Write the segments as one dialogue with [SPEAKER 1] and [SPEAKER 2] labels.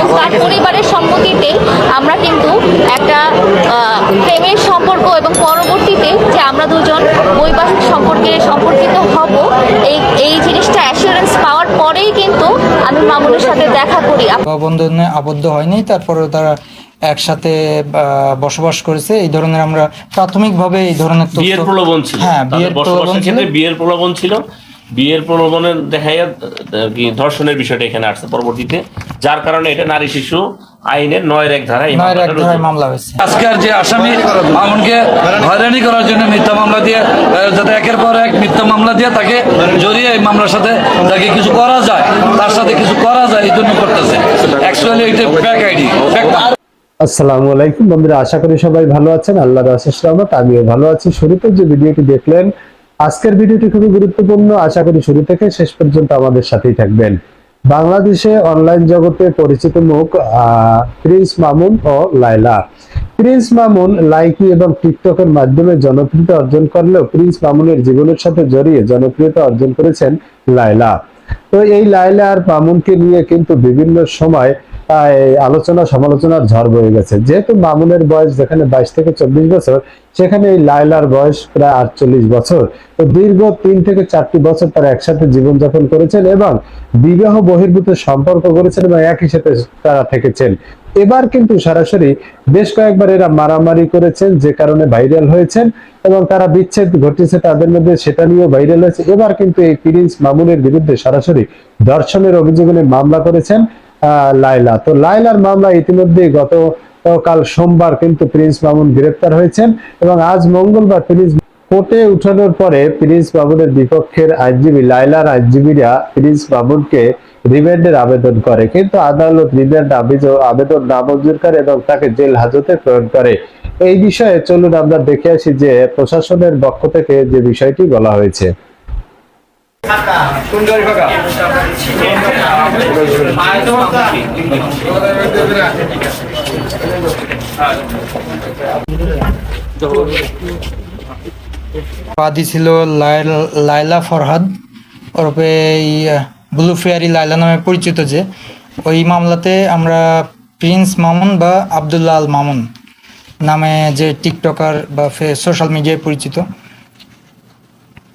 [SPEAKER 1] এবং তার পরিবারের সম্মতিতে আমরা কিন্তু একটা প্রেমের সম্পর্ক এবং পরবর্তীতে যে আমরা দুজন বৈবাহিক সম্পর্কে সম্পর্কিত হব এই এই জিনিসটা অ্যাসুরেন্স পাওয়ার পরেই কিন্তু আমি মামুনের সাথে দেখা করি।
[SPEAKER 2] বন্ধনে আবদ্ধ হয়নি তারপরে তারা একসাথে আহ, বসবাস করেছে। এই ধরনের আমরা প্রাথমিকভাবে এই ধরনের
[SPEAKER 3] বিয়ের প্রলোভন ছিল।
[SPEAKER 2] হ্যাঁ বিয়ের প্রলোভন ছিল।
[SPEAKER 3] বিয়ের প্রলোভন ছিল। বিয়ের প্রলোভনের দেখাইয়া কি ধর্ষণের বিষয়টা এখানে আসছে পরবর্তীতে যার কারণে এটা নারী শিশু আইনের নয়ের এক ধারায়
[SPEAKER 2] মামলা হয়েছে।
[SPEAKER 4] আজকের যে আসামি মামুনকে হয়রানি করার জন্য মিথ্যা মামলা দিয়ে যাতে একের পর এক মিথ্যা মামলা দিয়ে তাকে জড়িয়ে এই মামলার সাথে তাকে কিছু করা যায় তার সাথে কিছু করা যায় এই জন্য করতেছে। অ্যাকচুয়ালি এটা ফ্যাক আইডি
[SPEAKER 5] আসসালামু আলাইকুম বন্ধুরা আশা করি সবাই ভালো আছেন। আল্লাহর আশিস রহমত আমিও ভালো আছি। শুরুতে যে ভিডিওটি দেখলেন আজকের ভিডিওটি খুবই গুরুত্বপূর্ণ। আশা করি শুরু থেকে শেষ পর্যন্ত আমাদের সাথেই থাকবেন। বাংলাদেশে অনলাইন জগতে পরিচিত মুখ প্রিন্স মামুন ও লাইলা প্রিন্স মামুন লাইকি এবং টিকটকের মাধ্যমে জনপ্রিয়তা অর্জন করলেও প্রিন্স মামুনের জীবনের সাথে জড়িয়ে জনপ্রিয়তা অর্জন করেছেন লাইলা তো এই লাইলা আর মামুনকে নিয়ে কিন্তু বিভিন্ন সময় আলোচনা, সমালোচনার ঝড় বয়ে গেছে। যেহেতু মামুনের বয়স যেখানে বাইশ থেকে চব্বিশ বছর, সেখানে এই লাইলার বয়স প্রায় আটচল্লিশ বছর। তো দীর্ঘ তিন থেকে চারটি বছর তারা একসাথে জীবনযাপন করেছেন এবং বিবাহ বহির্ভূত সম্পর্ক করেছেন এবং একই সাথে তারা থেকেছেন। এবার কিন্তু সরাসরি বেশ কয়েকবার এরা মারামারি করেছেন, যে কারণে ভাইরাল হয়েছেন এবং তারা বিচ্ছেদ ঘটেছে তাদের মধ্যে, সেটা নিয়েও ভাইরাল হয়েছে। এবার কিন্তু এই প্রিন্স মামুনের বিরুদ্ধে সরাসরি ধর্ষণের অভিযোগে মামলা করেছেন। লাইলা তো লাইলার মামলা ইতিমধ্যে গত কাল সোমবার কিন্তু প্রিন্স মামুন গ্রেপ্তার হয়েছেন এবং আজ মঙ্গলবার প্রিন্স কোর্টে উঠানোর পরে প্রিন্স মামুনের বিপক্ষের আইনজীবী লাইলার আইনজীবীরা প্রিন্স মামুনকে রিমান্ডের আবেদন করে। কিন্তু আদালত রিমান্ড আবেদ- আবেদন নামঞ্জুর করে এবং তাকে জেল হাজতে প্রেরণ করে। এই বিষয়ে চলুন আমরা দেখে আসি যে প্রশাসনের পক্ষ থেকে যে বিষয়টি বলা হয়েছে।
[SPEAKER 2] ছিল লাইল- ফরহাদ। ওরপে ব্লু ফেয়ারি লাইলা নামে পরিচিত যে, ওই মামলাতে আমরা প্রিন্স মামুন বা আবদুল্লাহ আল মামুন নামে যে টিকটকার বা সোশ্যাল মিডিয়ায় পরিচিত।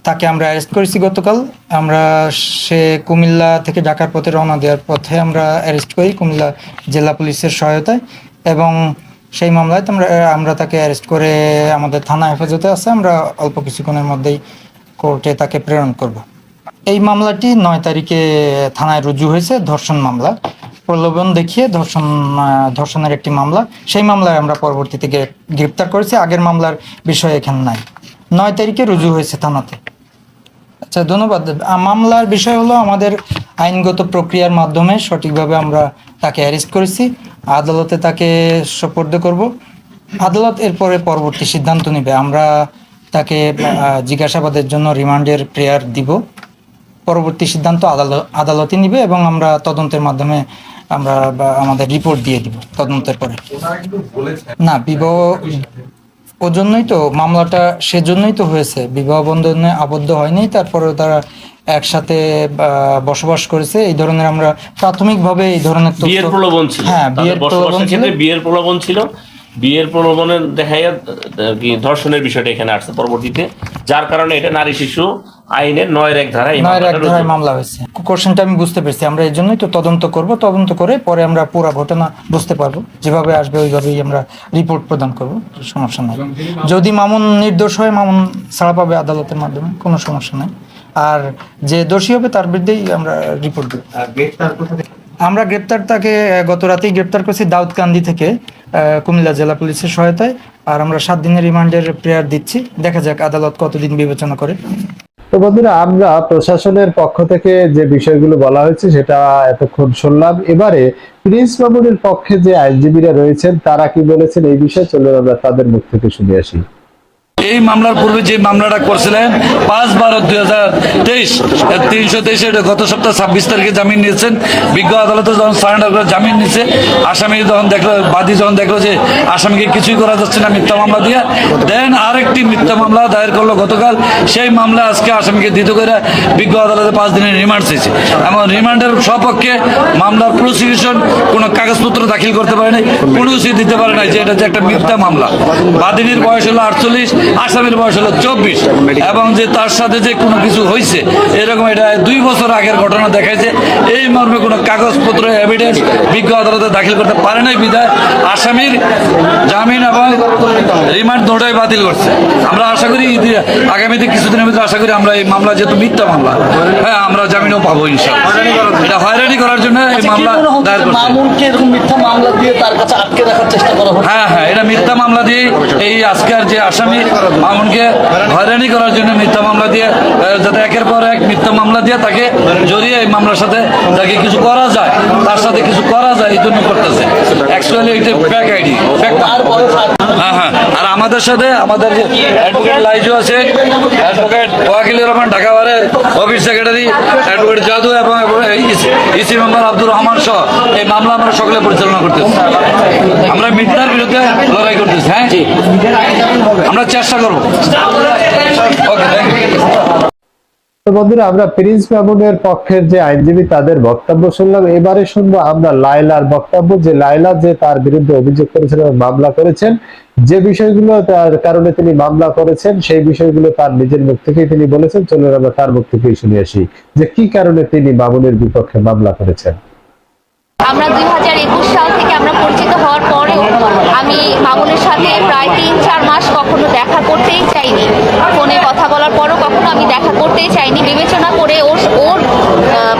[SPEAKER 2] তাকে আমরা অ্যারেস্ট করেছি গতকাল। আমরা সে কুমিল্লা থেকে ঢাকার পথে রওনা দেওয়ার পথে আমরা অ্যারেস্ট করি কুমিল্লা জেলা পুলিশের সহায়তায় এবং সেই মামলায় আমরা আমরা তাকে অ্যারেস্ট করে আমাদের থানা হেফাজতে আছে। আমরা অল্প কিছুক্ষণের মধ্যেই কোর্টে তাকে প্রেরণ করব। এই মামলাটি নয় তারিখে থানায় রুজু হয়েছে, ধর্ষণ মামলা। প্রলোভন দেখিয়ে ধর্ষণ, ধর্ষণের একটি মামলা। সেই মামলায় আমরা পরবর্তীতে গ্রে- গ্রেপ্তার করেছি। আগের মামলার বিষয় এখানে নাই। নয় তারিখে রুজু হয়েছে থানাতে। আচ্ছা ধন্যবাদ। মামলার বিষয় হলো আমাদের আইনগত প্রক্রিয়ার মাধ্যমে সঠিকভাবে আমরা তাকে অ্যারেস্ট করেছি। আদালতে তাকে সোপর্দ করব। আদালত এরপরে পরবর্তী সিদ্ধান্ত নেবে। আমরা তাকে জিজ্ঞাসাবাদের জন্য রিমান্ডের প্রেয়ার দিব। পরবর্তী সিদ্ধান্ত আদালত আদালতে নিবে এবং আমরা তদন্তের মাধ্যমে আমরা আমাদের রিপোর্ট দিয়ে দিব তদন্তের পরে। না বিবাহ ওর জন্যই তো মামলাটা সেজন্যই তো হয়েছে। বিবাহ বন্ধনে আবদ্ধ হয়নি তারপরে তারা একসাথে বসবাস করেছে। এই ধরনের আমরা প্রাথমিকভাবে এই ধরনের
[SPEAKER 3] বিয়ের প্রলোভন ছিল।
[SPEAKER 2] হ্যাঁ বিয়ের প্রলোভন ছিল।
[SPEAKER 3] বিয়ের প্রলোভন ছিল। বিয়ের প্রলোভনের দেখা যায় ধর্ষণের বিষয়টা এখানে আসছে পরবর্তীতে। যার কারণে এটা নারী শিশু আইনের নয়ের এক ধারায়
[SPEAKER 2] নয়ের এক ধারায় মামলা হয়েছে। কোশ্চেনটা আমি বুঝতে পেরেছি। আমরা এই জন্যই তো তদন্ত করব তদন্ত করে পরে আমরা পুরো ঘটনা বুঝতে পারব। যেভাবে আসবে ওইভাবেই আমরা রিপোর্ট প্রদান করব সমস্যা নাই। যদি মামুন নির্দোষ হয় মামুন ছাড়া পাবে আদালতের মাধ্যমে কোনো সমস্যা নাই। আর যে দোষী হবে তার বিরুদ্ধেই আমরা রিপোর্ট দেব। আমরা গ্রেপ্তার তাকে গত রাতেই গ্রেপ্তার করেছি দাউদকান্দি থেকে আহ, কুমিল্লা জেলা পুলিশের সহায়তায়। আর আমরা সাত দিনের রিমান্ডের প্রেয়ার দিচ্ছি। দেখা যাক আদালত কতদিন বিবেচনা করে।
[SPEAKER 5] তো বন্ধুরা, আমরা প্রশাসনের পক্ষ থেকে যে বিষয়গুলো বলা হয়েছে সেটা এতক্ষণ শুনলাম। এবারে প্রিন্স মামুনের পক্ষে যে আইনজীবীরা রয়েছেন, তারা কি বলেছেন এই বিষয়ে? চলুন আমরা তাদের মুখ থেকে শুনে আসি।
[SPEAKER 4] এই মামলার পূর্বে যে মামলাটা করছিলেন, পাঁচ বারো দুই হাজার তেইশ তিনশো তেইশে গত সপ্তাহ ছাব্বিশ তারিখে জামিন নিয়েছেন। বিজ্ঞ আদালতে যখন সারেন্ডার করে জামিন নিচ্ছে আসামি যখন দেখল, বাদী যখন দেখল যে আসামিকে কিছুই করা যাচ্ছে না মিথ্যা মামলা দিয়ে, দেন আরেকটি মিথ্যা মামলা দায়ের করল গতকাল। সেই মামলা আজকে আসামিকে দ্বিত করে বিজ্ঞ আদালতে পাঁচ দিনের রিমান্ড চেয়েছে। এবং রিমান্ডের সপক্ষে মামলার প্রসিকিউশন কোনো কাগজপত্র দাখিল করতে পারে নাই কোনো দিতে পারে নাই যে এটা যে একটা মিথ্যা মামলা। বাদিনীর বয়স হলো আটচল্লিশ আসামির বয়স হলো চব্বিশ। এবং যে তার সাথে যে কোনো কিছু হয়েছে এরকম এটা দুই বছর আগের ঘটনা দেখাইছে। এই মর্মে কোনো কাগজপত্র এভিডেন্স বিজ্ঞ আদালতে দাখিল করতে পারে নাই বিধায় আসামির জামিন এবং রিমান্ড দুটাই বাতিল করছে। আমরা আশা করি আগামীতে কিছুদিনের ভিতরে আশা করি আমরা এই মামলা যেহেতু মিথ্যা মামলা হ্যাঁ আমরা জামিনও পাবো ইনশাল্লাহ এটা হয়রানি করার জন্য এই মামলা দায়ের করছে।
[SPEAKER 6] মিথ্যা মামলা দিয়ে তার কাছে আটকে রাখার চেষ্টা করা
[SPEAKER 4] হ্যাঁ হ্যাঁ এটা মিথ্যা মামলা দিয়ে এই আজকের যে আসামি মামুনকে হয়রানি করার জন্য মিথ্যা মামলা দিয়ে যাতে একের পর এক মিথ্যা মামলা দিয়ে তাকে জড়িয়ে এই মামলার সাথে তাকে কিছু করা যায়, তার সাথে কিছু করা যায়, এই জন্য করতেছে। অ্যাকচুয়ালি এটা ফ্যাক আইডি
[SPEAKER 6] তারপরে
[SPEAKER 4] হ্যাঁ হ্যাঁ। আর আমাদের সাথে আমাদের অ্যাডভোকেট লাইজু আছে অ্যাডভোকেট ওয়াকিলুর রহমান ঢাকাবারের অফিস সেক্রেটারি অ্যাডভোকেট জাদু এবং ইসি মেম্বার আব্দুর রহমান সহ এই মামলা আমরা সকলে পরিচালনা করতেছি। আমরা মিথ্যার বিরুদ্ধে লড়াই করতেছি হ্যাঁ? আমরা চেষ্টা করব। ওকে
[SPEAKER 5] তো বন্ধুরা, আমরা প্রিন্স মামুনের পক্ষের যে আইনজীবী, তাদের বক্তব্য শুনলাম। এবারে শুনব আমরা লাইলার বক্তব্য, যে লাইলা যে তার বিরুদ্ধে অভিযোগ করেছেন এবং মামলা করেছেন, যে বিষয়গুলো তার কারণে তিনি মামলা করেছেন, সেই বিষয়গুলো তার নিজের মুখ থেকেই তিনি বলেছেন। চলুন আমরা তার মুখ থেকেই শুনে আসি, যে কি কারণে তিনি মামুনের বিপক্ষে মামলা করেছেন।
[SPEAKER 1] আমরা দুই হাজার একুশ সাল থেকে আমরা পরিচিত হওয়ার পরেও আমি মামুনের সাথে প্রায় তিন চার মাস কখনো দেখা করতেই চাইনি। ফোনে কথা কখনো আমি দেখা করতেই চাইনি। বিবেচনা করে ওর ওর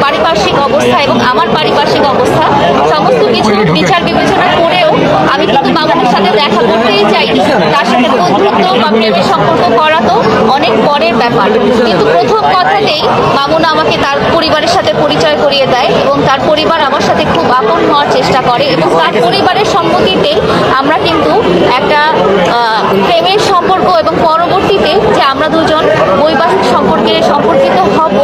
[SPEAKER 1] পারিপার্শ্বিক অবস্থা এবং আমার পারিপার্শ্বিক অবস্থা, সমস্ত কিছু বিচার বিবেচনা করেও আমি কিন্তু মামুনের সাথে দেখা করতেই চাইনি। তার সাথে বা প্রেমের সম্পর্ক করা তো অনেক পরের ব্যাপার কিন্তু প্রথম কথাতেই মামুন আমাকে তার পরিবারের সাথে পরিচয় করিয়ে দেয় এবং তার পরিবার আমার সাথে খুব আপন হওয়ার চেষ্টা করে এবং তার পরিবারের সম্মতিতে আমরা কিন্তু একটা প্রেমের সম্পর্ক এবং পরবর্তীতে যে আমরা দুজন বৈবাহিক সম্পর্কে সম্পর্কিত হব,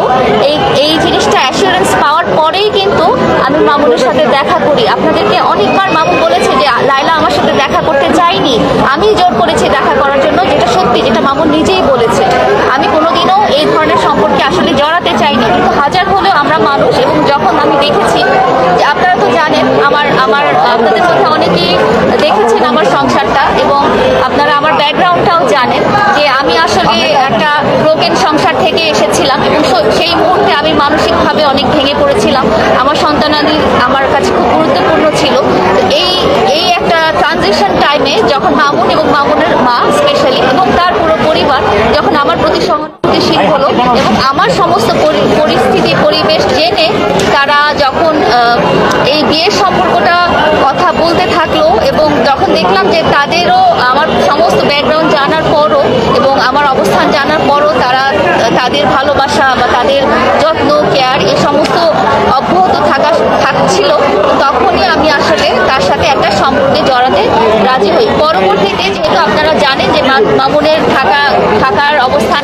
[SPEAKER 1] এই এই জিনিসটা অ্যাসুরেন্স পাওয়ার পরেই কিন্তু আমি মামুনের সাথে দেখা করি। আপনাদেরকে অনেকবার মামু বলেছে যে লাইলা আমার সাথে দেখা করতে চাইনি আমি জোর করেছি দেখা করার জন্য, যেটা সত্যি, যেটা মামুন নিজেই বলেছে। আমি কোনোদিনও এই ধরনের সম্পর্কে আসলে জড়াতে চাইনি। কিন্তু হাজার হলেও আমরা মানুষ এবং যখন আমি দেখেছি যে আপনারা জানেন, আমার আমার আপনাদের মধ্যে অনেকেই দেখেছেন আমার সংসারটা এবং আপনারা আমার ব্যাকগ্রাউন্ডটাও জানেন যে আমি আসলে একটা ব্রোকেন সংসার থেকে এসেছিলাম এবং সেই মুহূর্তে আমি মানসিকভাবে অনেক ভেঙে পড়েছিলাম। আমার সন্তানাদি আমার কাছে খুব গুরুত্বপূর্ণ ছিল। এই এই একটা ট্রানজিশন টাইমে যখন মামুন এবং মামুনের মা স্পেশালি এবং তার পুরো পরিবার যখন আমার প্রতি সহানুভূতিশীল হলো এবং আমার সমস্ত পরি- পরিস্থিতি, পরিবেশ জেনে তারা বিয়ের সম্পর্কটা কথা বলতে থাকল এবং যখন দেখলাম যে তাদেরও আমার সমস্ত ব্যাকগ্রাউন্ড জানার পরও এবং আমার অবস্থান জানার পরও তারা, তাদের ভালোবাসা বা তাদের যত্ন কেয়ার এই সমস্ত অব্যাহত থাকা, থাকছিল। তখনই আমি আসলে তার সাথে একটা সম্পর্কে জড়াতে রাজি হই। পরবর্তীতে যেহেতু আপনারা জানেন যে মামুনের থাকা, থাকার অবস্থান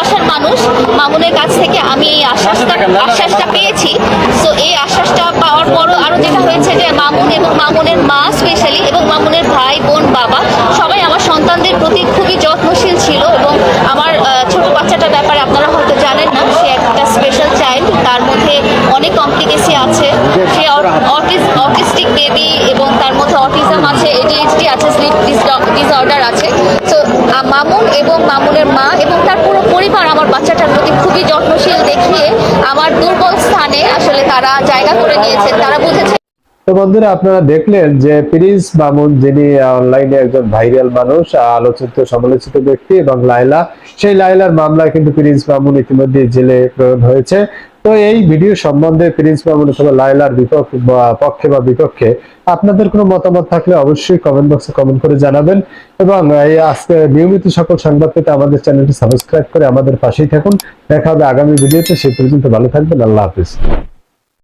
[SPEAKER 1] মানুষ। মামুনের কাছ থেকে আমি এই আশ্বাসটা আশ্বাসটা পেয়েছি। সো এই আশ্বাসটা পাওয়ার পরও আরও যেটা হয়েছে যে মামুন এবং মামুনের মা স্পেশালি এবং মামুনের ভাই বোন বাবা সবাই আমার সন্তানদের প্রতি খুবই যত্নশীল ছিল এবং আমার ছোট বাচ্চাটার ব্যাপারে আপনারা হয়তো জানেন না সে একটা স্পেশাল চাইল্ড তার মধ্যে অনেক কমপ্লিকেসি আছে। সে অটিস্টিক বেবি এবং তার মধ্যে অটিজম আছে এডিএইচডি আছে স্লিপ ডিসঅর্ডার আছে। তো মামুন এবং মামুনের মা এবং তার পুরো পরিবার আমার বাচ্চাটার প্রতি খুবই যত্নশীল দেখিয়ে আমার দুর্বল স্থানে আসলে তারা জায়গা করে নিয়েছেন। তারা বুঝেছে
[SPEAKER 5] তো বন্ধুরা, আপনারা দেখলেন যে প্রিন্স মামুন যিনি অনলাইনে একজন ভাইরাল মানুষ আলোচিত, সমালোচিত ব্যক্তি এবং লাইলা সেই লাইলার মামলা কিন্তু প্রিন্স মামুন ইতিমধ্যে জেলে প্রেরণ হয়েছে তো এই ভিডিও সম্বন্ধে প্রিন্স মামুন অথবা লাইলার বিপক্ষে পক্ষে বা বিপক্ষে আপনাদের কোনো মতামত থাকলে অবশ্যই কমেন্ট বক্সে কমেন্ট করে জানাবেন এবং এই আজকে নিয়মিত সকল সংবাদ পেতে আমাদের চ্যানেলটি সাবস্ক্রাইব করে আমাদের পাশেই থাকুন। দেখা হবে আগামী ভিডিওতে সেই পর্যন্ত ভালো থাকবেন, আল্লাহ হাফিজ।